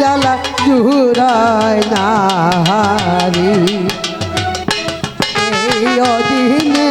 জ্বালা জুড়ায় নারী এই অধীনে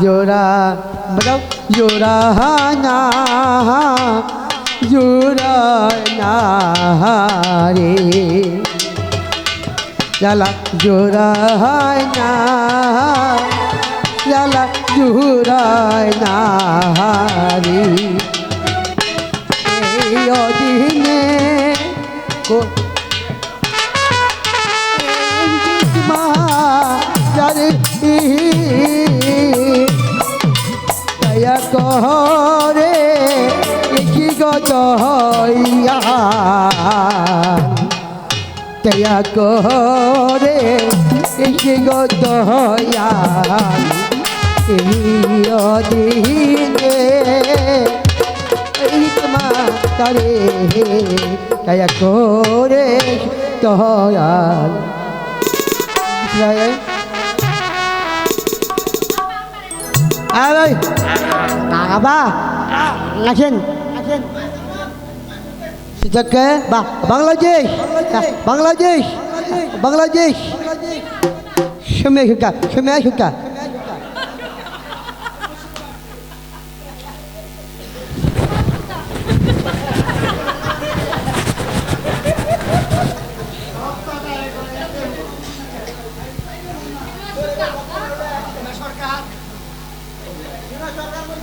जोरा मतलब जोरा ना जोरा ना रे। चला जोरा ना चला जोरा ना रे। ओ दिन को দয়া করে কি গত হইয়া দয়া করে কি গত হইয়া অধীনে তারে দয়া করে দয়াল আরে বাবা আছেন শিক্ষককে বা বাংলাদেশ বাংলাদেশ বাংলাদেশ। সময় শিক্ষা সময় শিক্ষা